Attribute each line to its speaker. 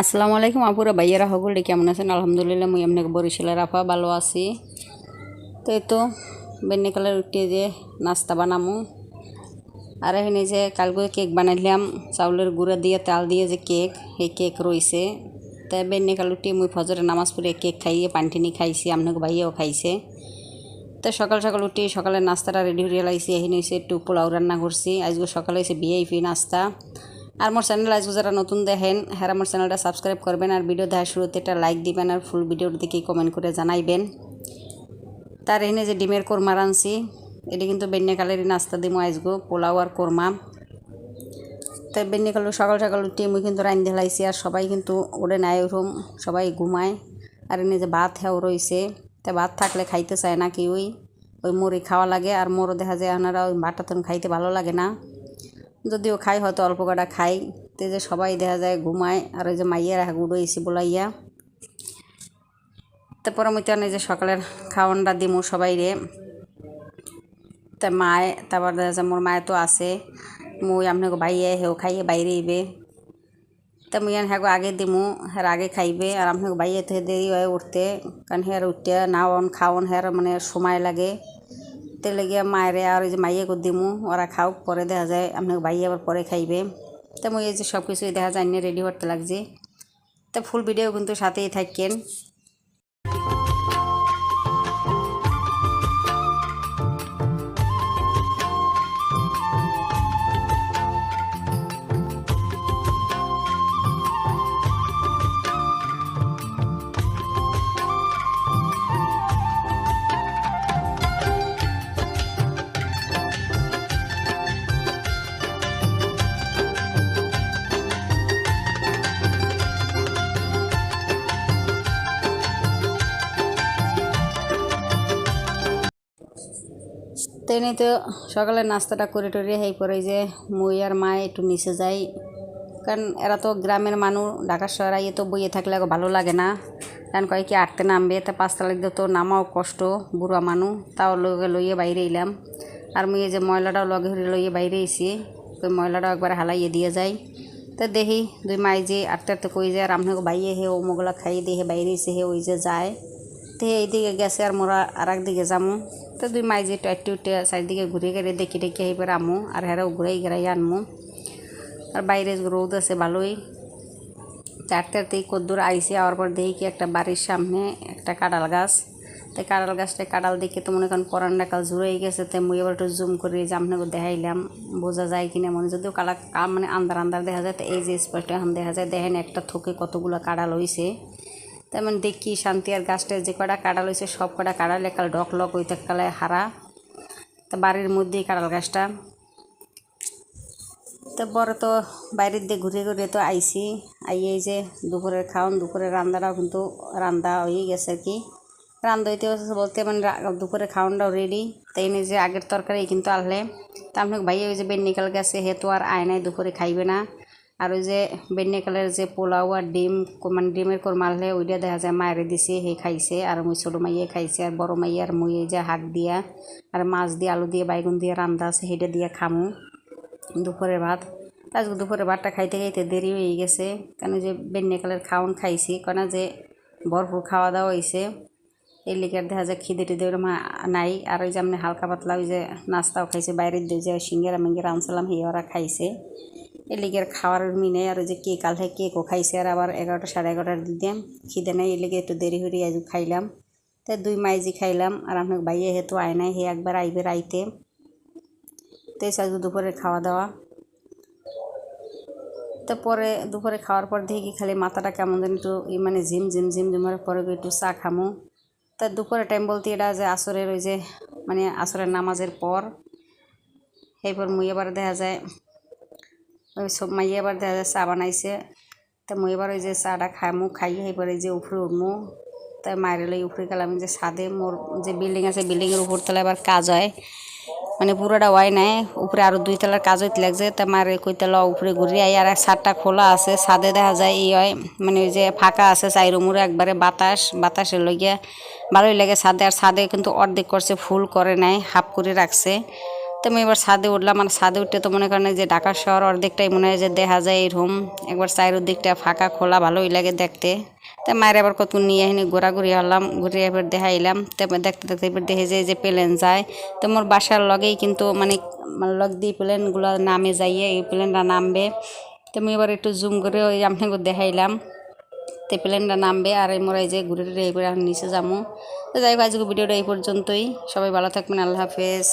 Speaker 1: আসসালামু আলাইকুম আপুরা, ভাইয়ারা, সকলে কেমন আছেন? আলহামদুলিল্লাহ, মুই আপনাকে বরিশালের আফা ভালো আছি। তো এই তো বেন্নিকালের উঠে যে নাস্তা বানামু। আর এখানে যে কালকে কেক বানাইলাম, চাউলের গুঁড়া দিয়ে, তাল দিয়ে যে কেক, সেই কেক রয়েছে। তাই বেন্নিকাল উঠে মুই ফজরে নামাজ পড়ে কেক খাইয়ে, পানটিনি খাইছি, আপনাকে ভাইয়াও খাইছে। তো সকাল সকাল উঠে সকালে নাস্তাটা রেডি হয়ে লাইছি, এখানে এসে একটু পোলাও রান্না করছি। আজকে সকালে এসে ভিআইপি নাস্তা। আর মোর চ্যানেল আজকে যারা নতুন দেখেন হ্যাঁ আমার চ্যানেলটা সাবস্ক্রাইব করবেন আর ভিডিও দেখার শুরুতে একটা লাইক দিবেন আর ফুল ভিডিওর দিকে কমেন্ট করে জানাইবেন। তার এনে যে ডিমের কোরমা রানছি এটি কিন্তু বেন্যাকালেরই নাস্তা দিমো আজগো পোলাও আর কোরমা। তাই বেন্যাকাল সকাল সকাল উঠে মুই কিন্তু রান্ধে লাইছি আর সবাই কিন্তু ওড়ে নাই ওরকম সবাই ঘুমায়। আর এনে যে ভাত হেও রয়েছে তা ভাত থাকলে খাইতে চায় না কি ওই ওই মুড়ি খাওয়া লাগে আর মোরও দেখা যায় ওনারা ওই ভাতটা খাইতে ভালো লাগে না। যদিও খাই, হয়তো অল্প কটা খাই। তো যে সবাই দেখা যায় ঘুমায়, আর ওই যে মাইয়ার গুঁড়ো এসি বলাইয়া। তারপরে আমি এই যে সকালের খাওয়ানটা দিমু সবাই রে তা মায়, তারপর দেখা যায় মোর মায়ে তো আছে। মুই আপনাকে ভাইয়ে হেও খাইয়ে বাইরে ইবে তা মুই হ্যাঁ আগে দিমু হ্যাঁ আগে খাইবে, আর আপনাকে বাইয়ে তো দেরি হয় উঠতে। কারণ হ্যাঁ উঠতে নাওন খাওন হ্যাঁ মানে সময় লাগে। তে লেগে মায়েরে আর ওই যে মাইয়ে করে দিমু ওরা খাওক পরে দেখা যায়। আপনার ভাই আবার পরে খাইবে। তো মুই এই যে সব কিছুই দেখা যায় রেডি করতে লাগছে। তা ফুল ভিডিও কিন্তু সাথেই থাকেন। তেনে তো সকালে নাস্তাটা করে টরে হেই পরে যে মুই আর মা একটু নিচে যাই। কারণ এরা তো গ্রামের মানুষ ঢাকা শহরে তো বইয়ে থাকলে ভালো লাগে না। কারণ কয় কি, আটতে নামবে, তা পাঁচতলা দিয়ে তো নামাও কষ্ট, বুড়া মানুষ তাও লগে লইয়ে বাইরে এলাম। আর মুই যে ময়লাটাও লগে হরে লইয়ে বাইরে এসি ওই ময়লাটাও একবার হালাইয়ে দিয়ে যাই। তা দেখি দুই মাই যে আটতে আটতে কই যায়, আর বাইয়ে হে ও মোগলা খাইয়ে দিয়ে বাইরে এসে হে ওই যে যায়। তো এইদিকে গেছে আর মোরা আর একদিকে যামু। তো দুই মাই যে একটু একটু চারিদিকে ঘুরে ঘুরে দেখি দেখি এইবার আমু আর হেরাও ঘুরাই ঘুরাই আনমু। আর বাইরে রোদ আছে ভালোই। চারটে তাড়তেই কদ্দুর আইসে আওয়ার পর দেখি কি একটা বাড়ির সামনে একটা কাঁঠাল গাছ। তাই কাঁঠাল গাছটা কাঁঠাল দেখে তো মনে করেন পরানটা কাল জুড়েই গেছে তাই মুই এবার একটু জুম করে যে দেখাইলাম, বোঝা যায় কিনা মনে যদিও কালা মানে আন্দার আন্দার দেখা যায়, তো এই যে স্পষ্ট এখন দেখা যায়, দেখেন একটা থোকে কতগুলো কাঁঠাল হইছে। তেমন দেখি শান্তি আর গাছটা যে কটা কাঁঠাল হয়েছে সব কটা কাঁঠাল কাল ডক লক হইতে কালে হারা। তা বাড়ির মধ্যেই কাঁঠাল গাছটা। তো বড় তো বাইরের দিয়ে ঘুরে ঘুরে তো আইসি আইয়ে যে দুপুরের খাওয়ান দুপুরের রান্নাটাও কিন্তু রান্না হয়ে গেছে আর কি। রান্না হইতে বলতে মানে রা- দুপুরের খাওয়ানটাও রেডি তাই নিয়ে যে আগের তরকারি কিন্তু আনলে। তা আপনাকে ভাইয়া ওই যে বেন্নিকাল গেছে হে তো আর আয় নাই, দুপুরে খাইবে না। আর ওই যে বেন্নিকালের যে পোলাও আর ডিম মানে ডিমের কোরমালে ওইটা দেখা যায় মায়েরে দিছে, হে খাইছে, আর মুই ছোটো মাইয়ে খাইছে, আর বড় মাইয়ে, আর মুই এই যে হাক দিয়া, আর মাছ দিয়ে, আলু দিয়ে, বাইগুন দিয়ে রান্দা আছে সেটা দিয়ে খামু। দুপুরের ভাত। আজকে দুপুরের ভাতটা খাইতে খাইতে দেরি হয়ে গেছে। কেন যে বেন্যাকালের খাওয়ান খাইছি, কেন যে ভরপুর খাওয়া দাওয়া হয়েছে এই লিগার দেখা যায় খিদে টিদে ওরকম নাই। আর ওই যে আপনি হালকা পাতলা ওই যে নাস্তাও খাইছে, বাইরের দিয়ে যে সিঙ্গেরা মিঙ্গেরা আনছিলাম ওরা খাইছে। এই লিগের খাওয়ার মিনে আর যে কেক আলহে কেকও খাইছে আর আবার এগারোটা সাড়ে এগারোটার দিকে খিদে নাই এই লিগে একটু দেরি হয়ে আজ খাইলাম। তাই দুই মাইজি খাইলাম আর আপনাকে বাইয়ে হে তো আয় নাই, হে একবার আইবে রাইতে। তাই আজকে দুপুরের খাওয়া দাওয়া। তো পরে দুপুরে খাওয়ার পর দেখি খালি মাথাটা কেমন যেন একটু মানে ঝিম ঝিম ঝিম ঝিমার পরে একটু চা খামো। তা দুপুরে টাইম বলতে এটা যে আসরের ওই যে মানে আসরের নামাজের পর এরপর মুই এবার দেখা যায় ওই সব মাইয়ে এবার দেখা যায় চা বানাইছে। তা মুই এবার ওই যে চাটা খাই খামু, খাইয়ে এবার এই যে উপরে উঠমু। তাই মায়ের লই উপরে গেলাম যে ছাদে মোর যে বিল্ডিং আছে, বিল্ডিংয়ের উপর তলা এবার কাজ হয়। মানে পুরোটা ওয়াই নাই, উপরে আরও দুই তলার কাজ হইতে লাগছে। তা মারে কইতলা উপরে ঘুরে আই আর ছাদটা খোলা আছে, ছাদে দেখা যায় এই হয় মানে ওই যে ফাঁকা আছে চাইরো মুড়ে একবারে বাতাস, বাতাসের লইয়া। ভালোই লাগে ছাদে, আর ছাদে কিন্তু অর্ধেক করছে, ফুল করে নাই, হাফ করে রাখছে। তো আমি এবার ছাদে উঠলাম, আর ছাদে উঠতে তো মনে করেন যে ঢাকা শহর অর্ধেকটাই মনে হয় যে দেখা যায় এই রুম একবার চায়ের দিকটা ফাঁকা, খোলা, ভালোই লাগে দেখতে। তো মায়ের আবার কত নিয়ে এখানে ঘোরাঘুরি হলাম ঘুরে এবার দেখাইলাম তারপর দেখতে দেখতে এবার দেখে যে যে প্লেন যায়। তো মোর বাসার লগেই কিন্তু মানে লগ দিয়ে প্লেনগুলো নামে যাইয়ে এই প্লেনটা নামবে। তো আমি এবার একটু জুম করে ওই আপনাকে দেখাইলাম তে প্লেনটা নামবে, আর এই মোরা এই যে ঘুরে টুরে এবার নিচে যাব। তো যাই হোক আজকে ভিডিওটা এই পর্যন্তই। সবাই ভালো থাকবেন, আল্লাহ হাফেজ।